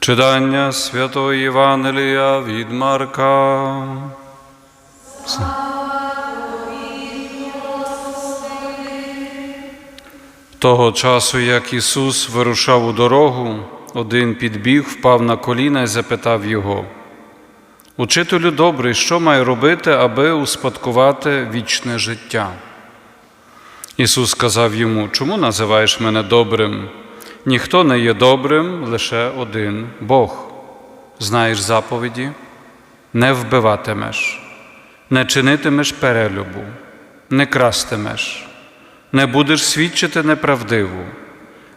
Читання Святого Євангелія від Марка. Того часу, як Ісус вирушав у дорогу, один підбіг, впав на коліна і запитав його. Учителю добрий, що маю робити, аби успадкувати вічне життя? Ісус сказав йому, чому називаєш мене добрим? Ніхто не є добрим, лише один Бог. Знаєш заповіді, не вбиватимеш, не чинитимеш перелюбу, не крастимеш, не будеш свідчити неправдиву,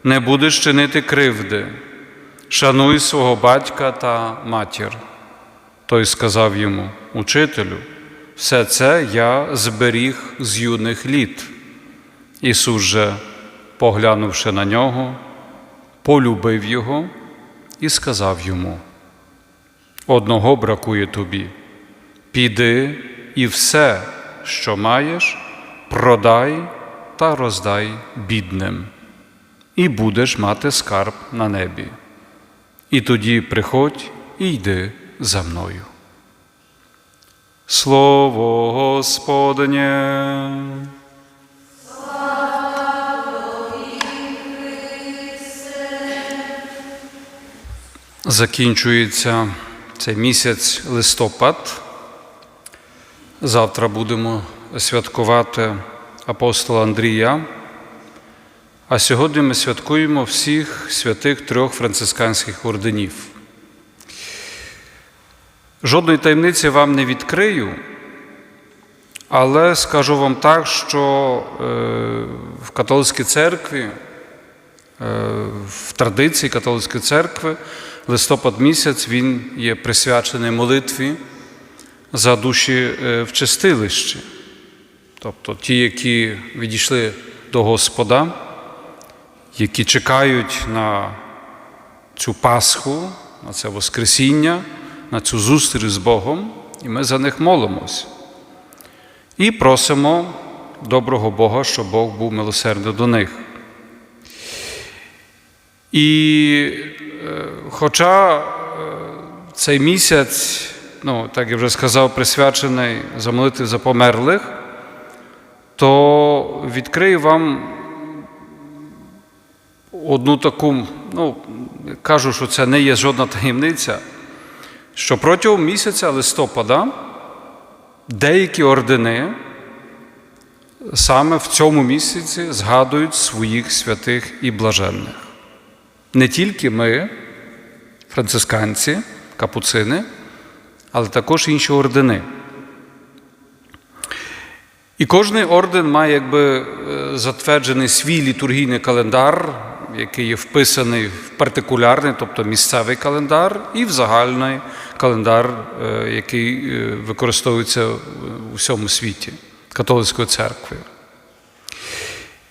не будеш чинити кривди, шануй свого батька та матір. Той сказав йому, Учителю, все це я зберіг з юних літ. Ісус же, поглянувши на нього, полюбив його і сказав йому: Одного бракує тобі, піди і все, що маєш, продай та роздай бідним, і будеш мати скарб на небі. І тоді приходь і йди за мною. Слово Господнє. Закінчується цей місяць листопад. Завтра будемо святкувати апостола Андрія. А сьогодні ми святкуємо всіх святих трьох францисканських орденів. Жодної таємниці вам не відкрию, але скажу вам так, що е, в католицькій церкві, е, в традиції католицької церкви, листопад місяць він є присвячений молитві за душі е, в чистилищі. Тобто ті, які відійшли до Господа, які чекають на цю Пасху, на це Воскресіння, на цю зустріч з Богом, і ми за них молимось. І просимо доброго Бога, щоб Бог був милосердний до них. І е, хоча е, цей місяць, ну, так я вже сказав, присвячений за молитви за померлих, то відкрию вам одну таку, ну, кажу, що це не є жодна таємниця, що протягом місяця листопада деякі ордени саме в цьому місяці згадують своїх святих і блаженних. Не тільки ми, францисканці, капуцини, але також інші ордени. І кожний орден має якби е, затверджений свій літургійний календар, який є вписаний в партикулярний, тобто місцевий календар, і в загальний календар, е, який е, використовується у всьому світі католицькою церквою.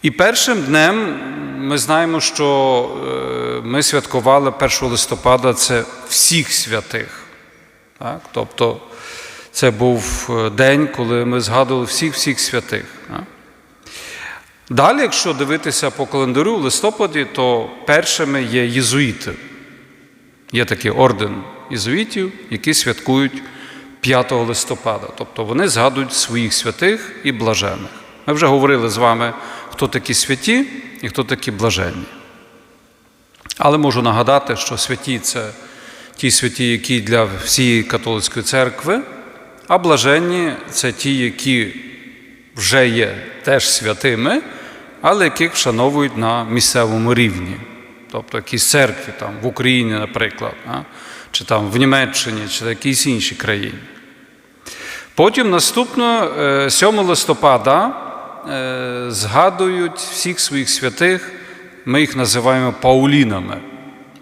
І першим днем ми знаємо, що ми святкували 1 листопада це всіх святих. Так? Тобто це був день, коли ми згадували всіх-всіх святих. Далі, якщо дивитися по календарю в листопаді, то першими є єзуїти. Є такий орден єзуїтів, які святкують 5 листопада. Тобто вони згадують своїх святих і блажених. Ми вже говорили з вами, хто такі святі і хто такі блаженні. Але можу нагадати, що святі це ті святі, які для всієї католицької церкви, а блаженні це ті, які вже є теж святими, але яких вшановують на місцевому рівні. Тобто якісь церкві там, в Україні, наприклад, чи там в Німеччині, чи в якійсь іншій країні. Потім наступно, 7 листопада, згадують всіх своїх святих, ми їх називаємо Паулінами.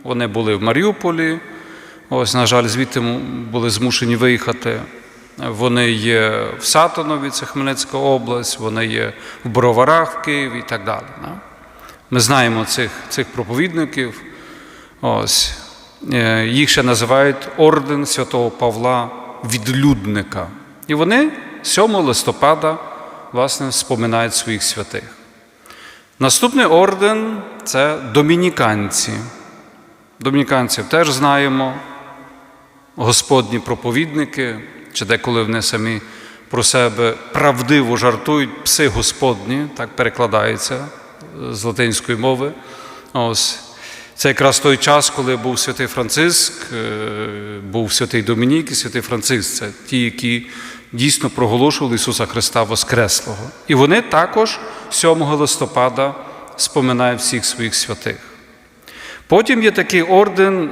Вони були в Маріуполі, ось, на жаль, звідти були змушені виїхати. Вони є в Сатанові, це Хмельницька область, вони є в Броварах в Києві і так далі. Ми знаємо цих цих проповідників. Ось. Їх ще називають орден святого Павла відлюдника. І вони 7 листопада власне, споминають своїх святих. Наступний орден це домініканці. домініканців теж знаємо, Господні проповідники, чи деколи вони самі про себе правдиво жартують, пси Господні, так перекладається е, з латинської мови. Ось. Це якраз той час, коли був святий Франциск, е, був святий Домінік і святий Франциск. Це ті, які дійсно проголошували Ісуса Христа Воскреслого. І вони також 7 листопада споминають всіх своїх святих. Потім є такий орден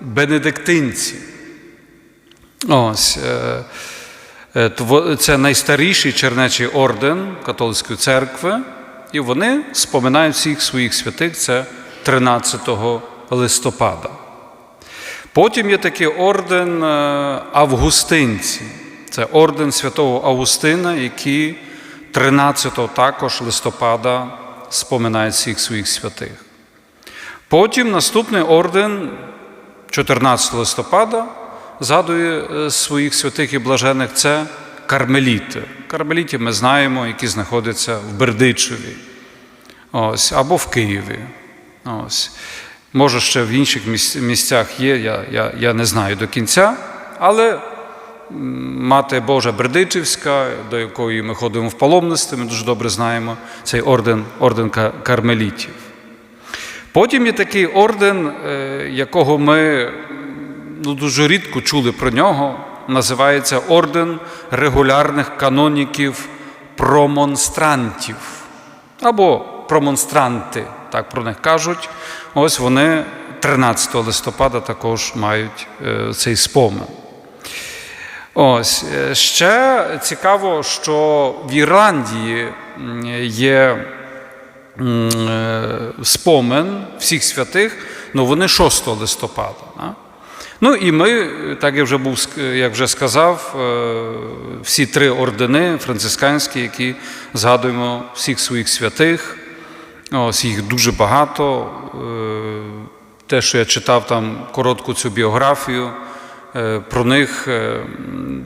бенедиктинців. Ось. е, е, Це найстаріший чернечий орден католицької церкви, і вони споминають всіх своїх святих. Це 13 листопада. Потім є такий орден е, Августинці. Це орден святого Августина, який 13 також листопада споминає всіх своїх святих. Потім наступний орден 14 листопада згадує е, своїх святих і блажених це кармеліти. Кармелітів ми знаємо, які знаходяться в Бердичеві ось, або в Києві. Ось. Може, ще в інших місцях є, я, я, я не знаю до кінця, але Мати Божа Бердичівська, до якої ми ходимо в паломництво, ми дуже добре знаємо цей орден, орден кармелітів. Потім є такий орден, е, якого ми ну, дуже рідко чули про нього, називається Орден регулярних каноніків промонстрантів або промонстранти, так про них кажуть. Ось вони 13 листопада також мають е, цей спомин. Ось е, ще цікаво, що в Ірландії є е, всіх святих, ну вони 6 листопада. да. Ну і ми, так я вже був як вже сказав, е, всі три ордени францисканські, які згадуємо всіх своїх святих. Ось їх дуже багато. Е, Те, що я читав там коротку цю біографію, е, про них е,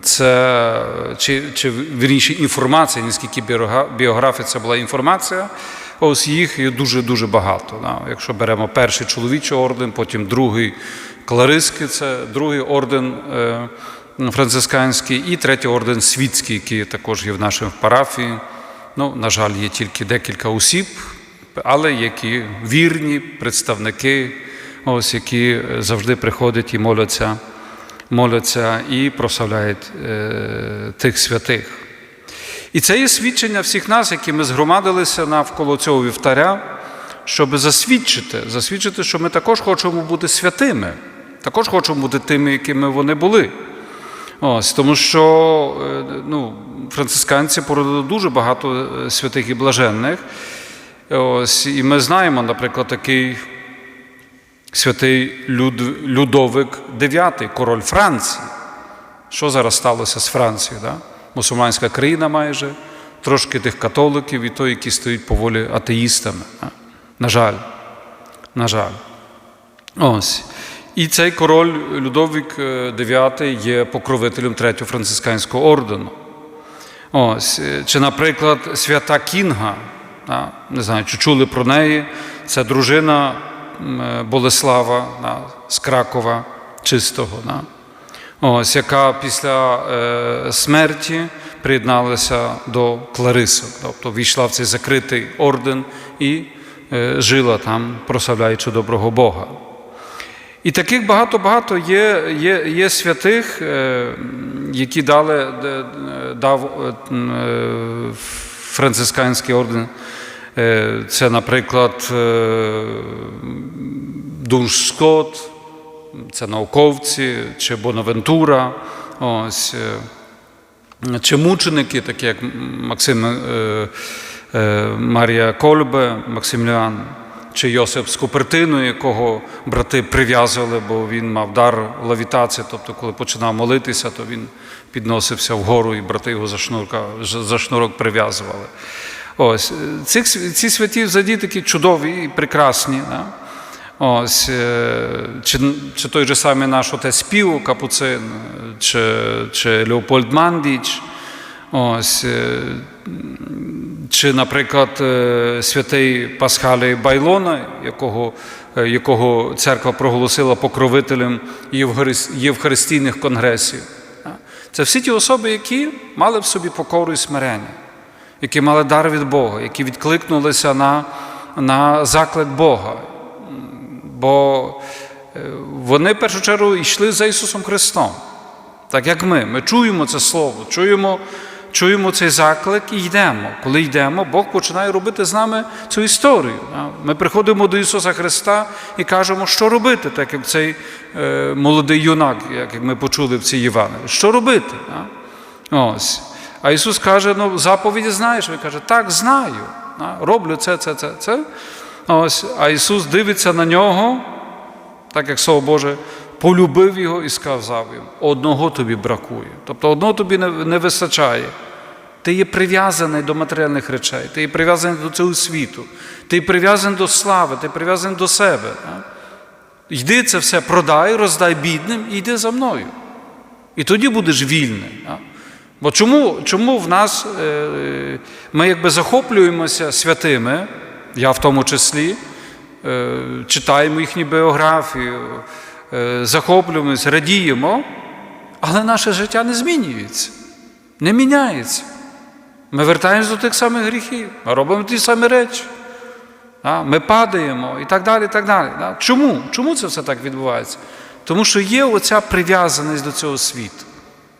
це чи, чи вірніше інформація, не скільки біога- біографія це була інформація. Ось їх дуже-дуже багато. Якщо беремо перший чоловічий орден, потім другий Клариски, це другий орден е, францисканський, і третій орден світський, який також є в нашій парафії. Ну, на жаль, є тільки декілька осіб, але які вірні представники, ось які завжди приходять і моляться, моляться і прославляють е, тих святих. І це є свідчення всіх нас, які ми згромадилися навколо цього вівтаря, щоб засвідчити, засвідчити, що ми також хочемо бути святими, також хочемо бути тими, якими вони були. Ось, тому що е, ну, францисканці породили дуже багато е, святих і блаженних. Ось, і ми знаємо, наприклад, такий святий Люд, Людовик IX, король Франції. Що зараз сталося з Францією? Да? Мусульманська країна майже, трошки тих католиків і той, які стоять поволі атеїстами. да. На жаль, на жаль. Ось. І цей король Людовік IX є покровителем третього францисканського ордену. Ось. е, Чи, наприклад, свята Кінга, не знаю, чи чули про неї, це дружина е, Болеслава да, з Кракова чистого. Да. Ось, яка після е, смерті приєдналася до Кларисок, тобто війшла в цей закритий орден і е, жила там, прославляючи доброго Бога. І таких багато-багато є, є, є святих, е, які дали, дав е, е, францисканський орден. Е, Це, наприклад, е, Дунш Скотт, це науковці, чи Бонавентура, ось, е, чи мученики, такі як Максим Марія Кольбе, Максиміліан, чи Йосип з Купертину, якого брати прив'язували, бо він мав дар лавітації, тобто, коли починав молитися, то він підносився вгору, і брати його за, шнурка, за шнурок прив'язували. Ось, цих, ці святі взагалі такі чудові і прекрасні. Да? Ось, е, чи, чи той же самий наш отець Піо Капуцин, чи, чи Леопольд Мандіч. Ось, е, чи, наприклад, е, святий Пасхалій Байлона, якого, якого церква проголосила покровителем євхарист- євхаристійних конгресів. Це всі ті особи, які мали в собі покору і смирення, які мали дар від Бога, які відкликнулися на, на заклик Бога. Бо е, вони в першу чергу йшли за Ісусом Христом. Так як ми. Ми чуємо це Слово, чуємо, чуємо цей заклик і йдемо. Коли йдемо, Бог починає робити з нами цю історію. Ми приходимо до Ісуса Христа і кажемо, що робити, так як цей е, молодий юнак, як ми почули в цій Євангелії. Що робити? Ось. А Ісус каже: ну, заповіді знаєш. Він каже, так, знаю. Роблю це, це, це, це. Ось. А Ісус дивиться на нього, так як Слово Боже, полюбив його і сказав йому, одного тобі бракує. Тобто одного тобі не, вистачає. Ти є прив'язаний до матеріальних речей, ти є прив'язаний до цього світу, ти є прив'язаний до слави, ти прив'язаний до себе. Йди це все, продай, роздай бідним і йди за мною. І тоді будеш вільний. Бо чому, чому в нас е, ми якби захоплюємося святими, я в тому числі, е, читаємо їхні біографію, е, захоплюємося, радіємо, але наше життя не змінюється, не міняється. Ми вертаємося до тих самих гріхів, ми робимо ті самі речі. Ми падаємо і так далі. і так далі. Чому? Чому це все так відбувається? Тому що є оця прив'язаність до цього світу.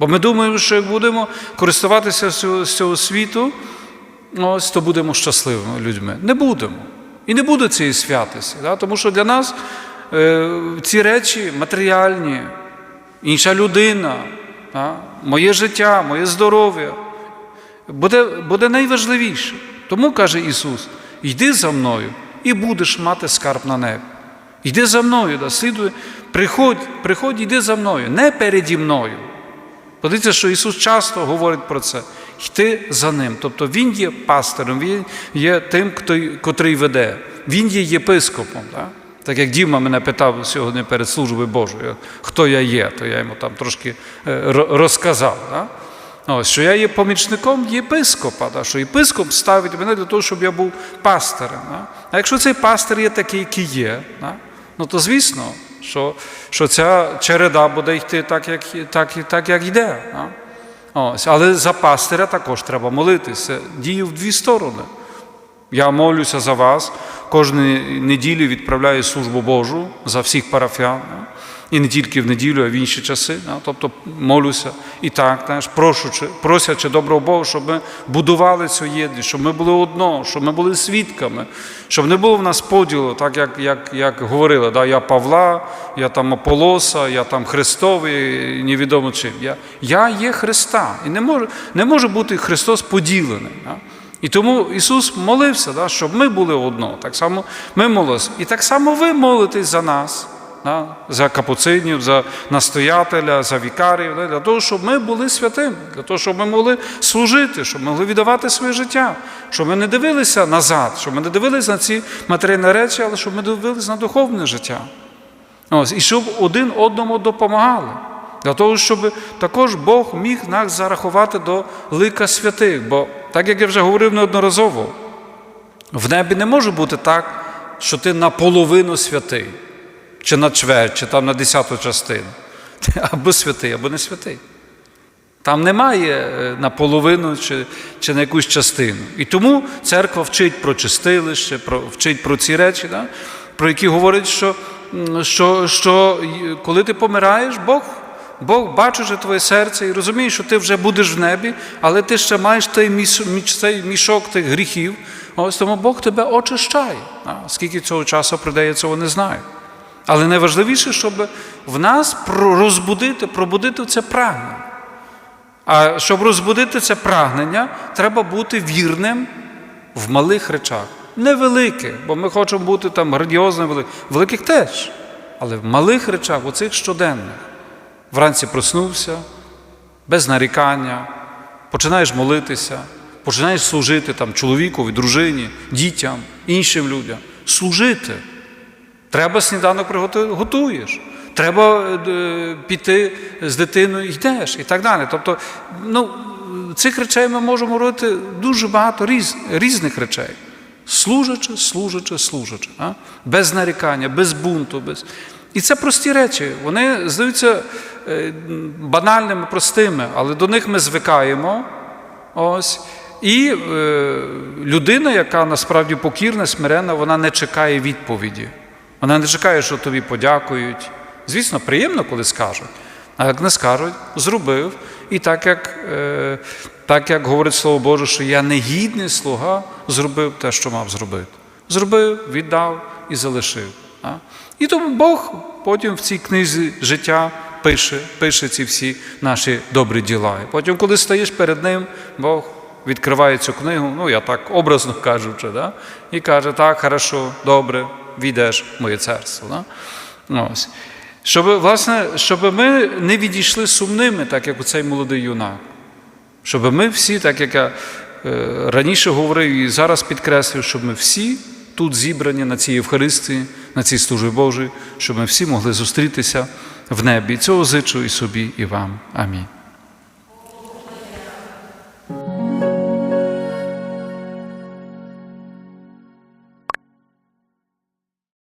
Бо ми думаємо, що як будемо користуватися з цього, світу, ось то будемо щасливими людьми. Не будемо. І не буде цієї святості. Да? Тому що для нас е, ці речі матеріальні, інша людина, да? моє життя, моє здоров'я буде, буде найважливіше. Тому каже Ісус: йди за мною і будеш мати скарб на небі. Йди за мною, да, слідуй, приходь, приходь, йди за мною, не переді мною. Подивіться, що Ісус часто говорить про це. Йти за ним. Тобто Він є пастирем, Він є тим, котрий веде. Він є єпископом. Так? так як Діма мене питав сьогодні перед службою Божою, хто я є, то я йому там трошки е, розказав. Так? Ось, що я є помічником єпископа, да, що єпископ ставить мене для того, щоб я був пастирем. Да? А якщо цей пастир є такий, який є, да? ну то звісно, що, що ця череда буде йти так, як, так, так, як йде. Да? Ось, але за пастиря також треба молитися. Дію в дві сторони. Я молюся за вас, кожної неділі відправляю службу Божу за всіх парафіян. да. І не тільки в неділю, а в інші часи. Тобто молюся і так, знаєш, прошу, просячи доброго Бога, щоб ми будували цю єдність, щоб ми були одно, щоб ми були свідками, щоб не було в нас поділу, так як як, як говорили, да, я Павла, я там Аполоса, я там Христовий, невідомо чим. Я я є Христа. І не може, не може бути Христос поділений. Да. І тому Ісус молився, да, щоб ми були одно. Так само ми молилися. І так само ви молитесь за нас, да, за капуцинів, за настоятеля, за вікарів, да, для того, щоб ми були святими, для того, щоб ми могли служити, щоб ми могли віддавати своє життя, щоб ми не дивилися назад, щоб ми не дивилися на ці матеріальні речі, але щоб ми дивилися на духовне життя. Ось, і щоб один одному допомагали. Для того, щоб також Бог міг нас зарахувати до лика святих. Бо, так як я вже говорив неодноразово, в небі не може бути так, що ти наполовину святий, чи на чверть, чи там на десяту частину. Або святий, або не святий. Там немає е, наполовину чи, чи на якусь частину. І тому церква вчить про чистилище, про, вчить про ці речі, да? про які говорить, що, що, що коли ти помираєш, Бог, Бог бачить твоє серце і розуміє, що ти вже будеш в небі, але ти ще маєш той, міш, цей мішок тих гріхів. Ось тому Бог тебе очищає. А скільки цього часу прийде, я цього не знаю. Але найважливіше, щоб в нас розбудити, пробудити це прагнення. А щоб розбудити це прагнення, треба бути вірним в малих речах. Невеликих, бо ми хочемо бути там грандіозними, великих. великих теж. Але в малих речах, оцих щоденних. Вранці проснувся, без нарікання, починаєш молитися, починаєш служити там, чоловікові, дружині, дітям, іншим людям. Служити. Треба сніданок приготувати, готуєш. Треба е, піти з дитиною, йдеш і так далі. Тобто, ну, цих речей ми можемо робити дуже багато різ, різних речей. Служачи, служачи, служачи. А? Без нарікання, без бунту. Без... І це прості речі. Вони здаються е, банальними, простими, але до них ми звикаємо. Ось. І е, людина, яка насправді покірна, смирена, вона не чекає відповіді. Вона не чекає, що тобі подякують. Звісно, приємно, коли скажуть. А як не скажуть, зробив. І так як, е, так як говорить Слово Боже, що я негідний слуга, зробив те, що мав зробити. Зробив, віддав і залишив. А? І тому Бог потім в цій книзі життя пише, пише ці всі наші добрі діла. І потім, коли стоїш перед ним, Бог відкриває цю книгу, ну я так образно кажучи, да? і каже, так, хорошо, добре, війдеш в моє царство. Да? Ось. Щоб, власне, щоб ми не відійшли сумними, так як цей молодий юнак. Щоб ми всі, так як я е, раніше говорив і зараз підкреслюю, щоб ми всі тут зібрані на цій Євхаристії, на цій службі Божій, щоб ми всі могли зустрітися в небі. Цього зичу і собі, і вам. Амінь.